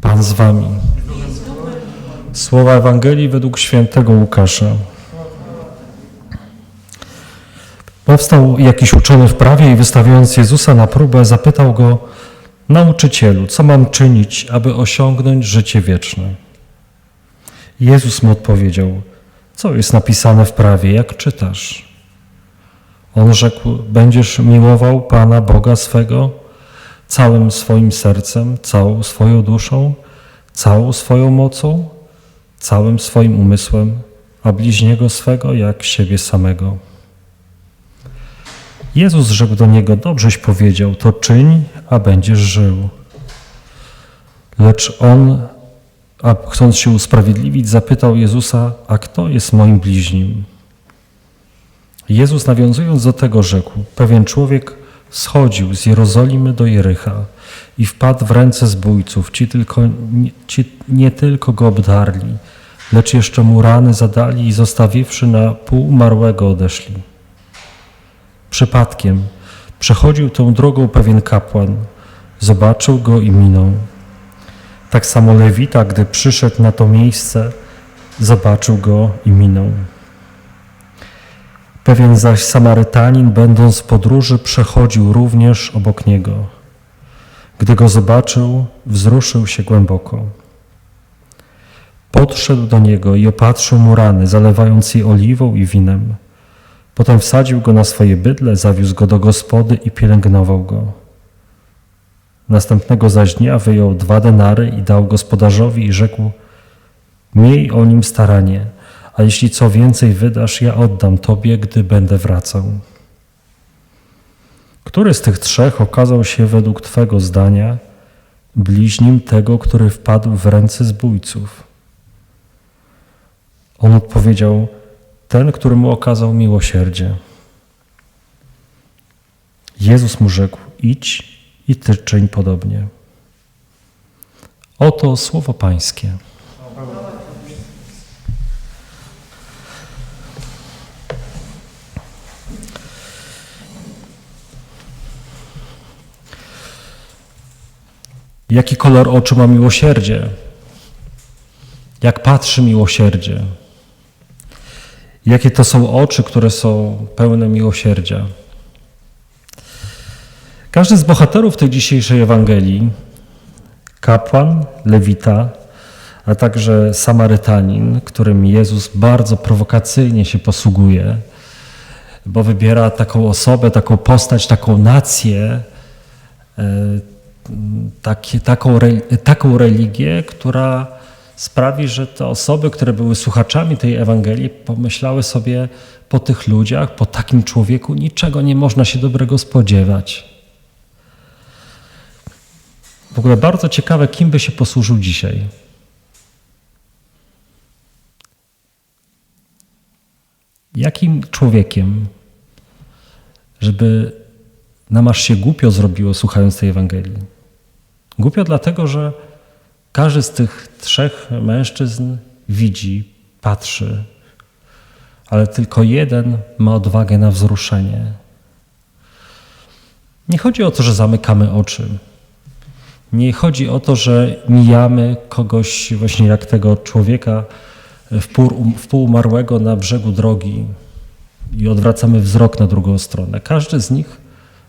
Pan z wami. Słowa Ewangelii według świętego Łukasza. Powstał jakiś uczony w prawie i wystawiając Jezusa na próbę, zapytał go: Nauczycielu, co mam czynić, aby osiągnąć życie wieczne? Jezus mu odpowiedział: Co jest napisane w prawie, jak czytasz? On rzekł: Będziesz miłował Pana Boga swego całym swoim sercem, całą swoją duszą, całą swoją mocą, całym swoim umysłem, a bliźniego swego jak siebie samego. Jezus rzekł do niego: Dobrześ powiedział, to czyń, a będziesz żył. Lecz on, a chcąc się usprawiedliwić, zapytał Jezusa: A kto jest moim bliźnim? Jezus, nawiązując do tego, rzekł: Pewien człowiek schodził z Jerozolimy do Jericha i wpadł w ręce zbójców. Ci, tylko, ci nie tylko go obdarli, lecz jeszcze mu rany zadali i zostawiwszy na pół umarłego odeszli. Przypadkiem przechodził tą drogą pewien kapłan, zobaczył go i minął. Tak samo Lewita, gdy przyszedł na to miejsce, zobaczył go i minął. Pewien zaś Samarytanin, będąc w podróży, przechodził również obok niego. Gdy go zobaczył, wzruszył się głęboko. Podszedł do niego i opatrzył mu rany, zalewając je oliwą i winem. Potem wsadził go na swoje bydle, zawiózł go do gospody i pielęgnował go. Następnego zaś dnia wyjął dwa denary i dał gospodarzowi i rzekł: Miej o nim staranie, a jeśli co więcej wydasz, ja oddam tobie, gdy będę wracał. Który z tych trzech okazał się według Twego zdania bliźnim tego, który wpadł w ręce zbójców? On odpowiedział: Ten, który mu okazał miłosierdzie. Jezus mu rzekł: Idź i ty czyń podobnie. Oto słowo Pańskie. Jaki kolor oczu ma miłosierdzie? Jak patrzy miłosierdzie? Jakie to są oczy, które są pełne miłosierdzia? Każdy z bohaterów tej dzisiejszej Ewangelii, kapłan, lewita, a także Samarytanin, którym Jezus bardzo prowokacyjnie się posługuje, bo wybiera taką osobę, taką postać, taką nację, e, taką, taką religię, która sprawi, że te osoby, które były słuchaczami tej Ewangelii, pomyślały sobie po tych ludziach, po takim człowieku, niczego nie można się dobrego spodziewać. W ogóle bardzo ciekawe, kim by się posłużył dzisiaj. Jakim człowiekiem, żeby nam aż się głupio zrobiło, słuchając tej Ewangelii? Głupio dlatego, że każdy z tych trzech mężczyzn widzi, patrzy, ale tylko jeden ma odwagę na wzruszenie. Nie chodzi o to, że zamykamy oczy. Nie chodzi o to, że mijamy kogoś, właśnie jak tego człowieka w pół, w pół umarłego na brzegu drogi i odwracamy wzrok na drugą stronę. Każdy z nich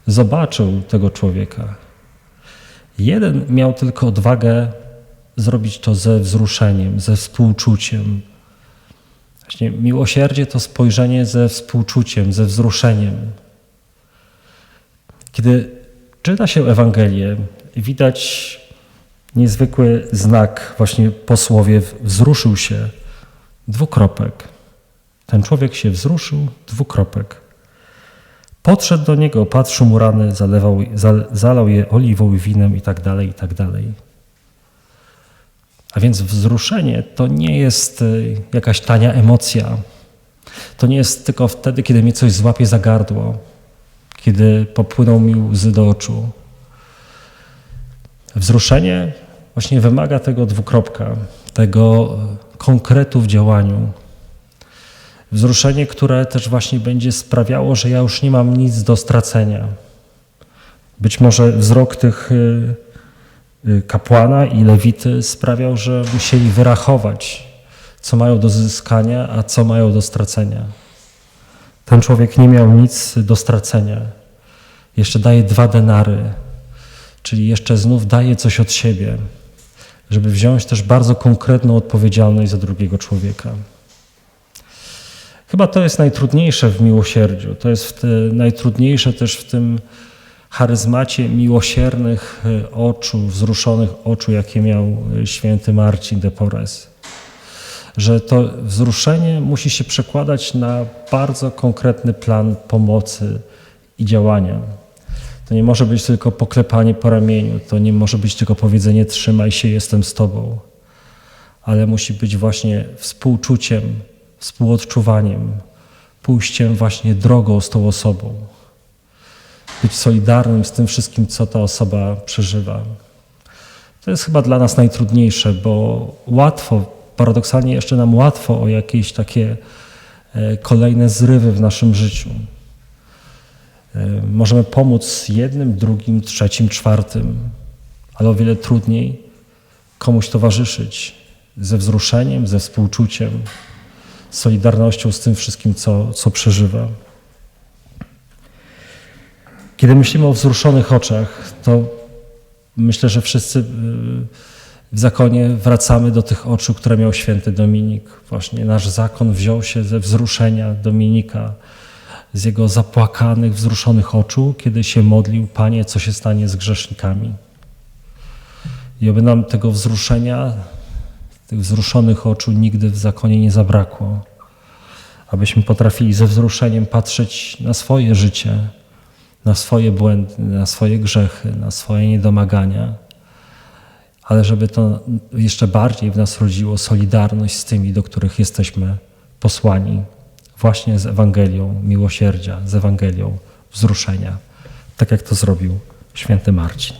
zobaczył tego człowieka. Jeden miał tylko odwagę zrobić to ze wzruszeniem, ze współczuciem. Właśnie miłosierdzie to spojrzenie ze współczuciem, ze wzruszeniem. Kiedy czyta się Ewangelię, widać niezwykły znak właśnie po słowie wzruszył się, dwukropek. Ten człowiek się wzruszył, dwukropek. Podszedł do niego, patrzył mu rany, zalewał, zalał je oliwą i winem i tak dalej, i tak dalej. A więc wzruszenie to nie jest y, jakaś tania emocja. To nie jest tylko wtedy, kiedy mnie coś złapie za gardło, kiedy popłyną mi łzy do oczu. Wzruszenie właśnie wymaga tego dwukropka, tego konkretu w działaniu. Wzruszenie, które też właśnie będzie sprawiało, że ja już nie mam nic do stracenia. Być może wzrok tych, y, kapłana i lewity sprawiał, że musieli wyrachować, co mają do zyskania, a co mają do stracenia. Ten człowiek nie miał nic do stracenia. Jeszcze daje dwa denary, czyli jeszcze znów daje coś od siebie, żeby wziąć też bardzo konkretną odpowiedzialność za drugiego człowieka. Chyba to jest najtrudniejsze w miłosierdziu. To jest te, najtrudniejsze też w tym charyzmacie miłosiernych e, oczu, wzruszonych oczu, jakie miał e, święty Marcin de Porres. Że to wzruszenie musi się przekładać na bardzo konkretny plan pomocy i działania. To nie może być tylko poklepanie po ramieniu, to nie może być tylko powiedzenie trzymaj się, jestem z tobą, ale musi być właśnie współczuciem, współodczuwaniem, pójściem właśnie drogą z tą osobą. Być solidarnym z tym wszystkim, co ta osoba przeżywa. To jest chyba dla nas najtrudniejsze, bo łatwo, paradoksalnie jeszcze nam łatwo o jakieś takie e, kolejne zrywy w naszym życiu. E, Możemy pomóc jednym, drugim, trzecim, czwartym, ale o wiele trudniej komuś towarzyszyć ze wzruszeniem, ze współczuciem, solidarnością z tym wszystkim, co, co przeżywa. Kiedy myślimy o wzruszonych oczach, to myślę, że wszyscy y, w zakonie wracamy do tych oczu, które miał święty Dominik. Właśnie nasz zakon wziął się ze wzruszenia Dominika, z jego zapłakanych, wzruszonych oczu, kiedy się modlił, Panie, co się stanie z grzesznikami. I oby nam tego wzruszenia, tych wzruszonych oczu nigdy w zakonie nie zabrakło. Abyśmy potrafili ze wzruszeniem patrzeć na swoje życie, na swoje błędy, na swoje grzechy, na swoje niedomagania, ale żeby to jeszcze bardziej w nas rodziło solidarność z tymi, do których jesteśmy posłani, właśnie z Ewangelią miłosierdzia, z Ewangelią wzruszenia, tak jak to zrobił święty Marcin.